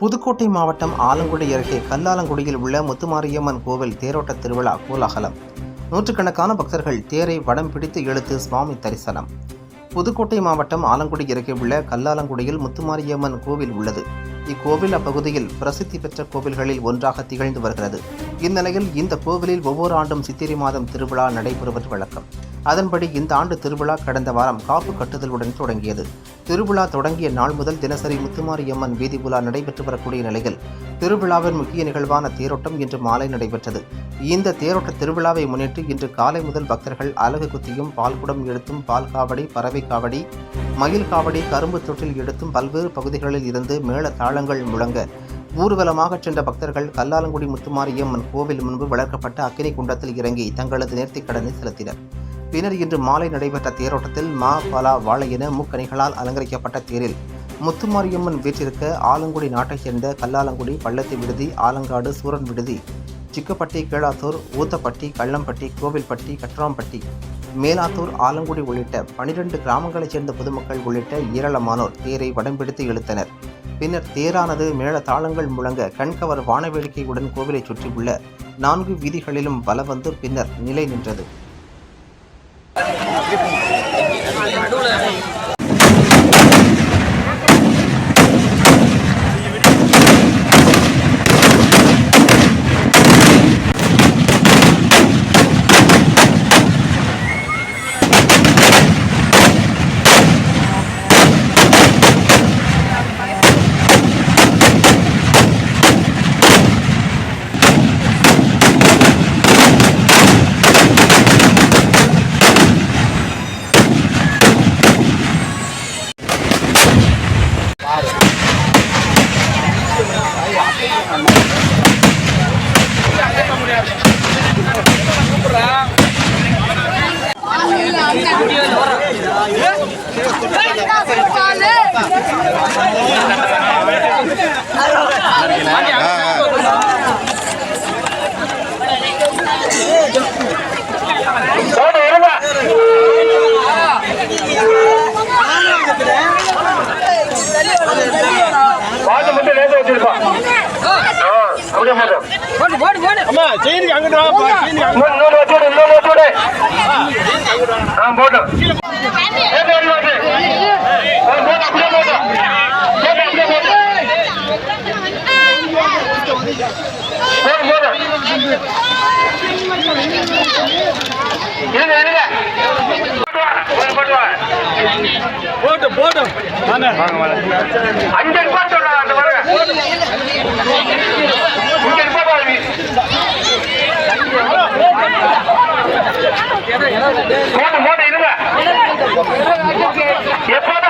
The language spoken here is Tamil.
புதுக்கோட்டை மாவட்டம் ஆலங்குடி அருகே கல்லாலங்குடியில் உள்ள முத்துமாரியம்மன் கோவில் தேரோட்ட திருவிழா கோலாகலம். நூற்றுக்கணக்கான பக்தர்கள் தேரை வடம் பிடித்து இழுத்து சுவாமி தரிசனம். புதுக்கோட்டை மாவட்டம் ஆலங்குடி அருகே உள்ள கல்லாலங்குடியில் முத்துமாரியம்மன் கோவில் உள்ளது. இக்கோவில் அப்பகுதியில் பிரசித்தி பெற்ற கோவில்களில் ஒன்றாக திகழ்ந்து வருகிறது. இந்நிலையில் இந்த கோவிலில் ஒவ்வொரு ஆண்டும் சித்திரை மாதம் திருவிழா நடைபெறுவது வழக்கம். அதன்படி இந்த ஆண்டு திருவிழா கடந்த வாரம் காப்பு கட்டுதலுடன் தொடங்கியது. திருவிழா தொடங்கிய நாள் முதல் தினசரி முத்துமாரியம்மன் வீதி உலா நடைபெற்று வரக்கூடிய நிலையில் திருவிழாவின் முக்கிய நிகழ்வான தேரோட்டம் இன்று மாலை நடைபெற்றது. இந்த தேரோட்ட திருவிழாவை முன்னிட்டு இன்று காலை முதல் பக்தர்கள் அலகு குத்தியும் பால்குடம் எடுத்தும் பால் காவடி பறவை காவடி மயில் காவடி கரும்பு தொட்டில் எடுத்தும் பல்வேறு பகுதிகளில் இருந்து மேள தாளங்கள் முழங்க ஊர்வலமாக சென்ற பக்தர்கள் கல்லாலங்குடி முத்துமாரியம்மன் கோவில் முன்பு வளர்க்கப்பட்ட அக்கினி குண்டத்தில் இறங்கி தங்களது நேர்த்திக் கடனை செலுத்தினர். பின்னர் இன்று மாலை நடைபெற்ற தேரோட்டத்தில் மா பலா வாழை என முக்கணிகளால் அலங்கரிக்கப்பட்ட தேரில் முத்துமாரியம்மன் வீற்றிருக்க ஆலங்குடி நாட்டைச் சேர்ந்த கல்லாலங்குடி பள்ளத்தி விடுதி ஆலங்காடு சூரன் விடுதி சிக்கப்பட்டி கீழாத்தூர் ஊத்தப்பட்டி கள்ளம்பட்டி கோவில்பட்டி கட்ராம்பட்டி மேலாத்தூர் ஆலங்குடி உள்ளிட்ட பனிரெண்டு கிராமங்களைச் சேர்ந்த பொதுமக்கள் உள்ளிட்ட ஏராளமானோர் தேரை வடம்பிடித்து இழுத்தனர். பின்னர் தேரானது மேள தாளங்கள் முழங்க கண்கவர் வானவேடிக்கையுடன் கோவிலை சுற்றியுள்ள நான்கு வீதிகளிலும் வல வந்து பின்னர் நிலை நின்றது. நடுவில் அம்மா செயினுக்கு அங்கிட்டு வாப்பா செயினுக்கு இன்னொரு இன்னொரு வச்சு இன்னொரு ஆ போட்டு லேசா அடி வாட்டு. ஆ, போட்டு அப்படியே போட்டு போட்டு அப்படியே போட்டு போடு போடு இருங்க இருங்க போட்டு வா, போட்டு வா. போட்டு போட்டு. வாங்க அஞ்சு ரூபாய் சொல்றாங்க அந்த ரூபாய் பாருங்க. போட்டு இருங்க. எப்போதும்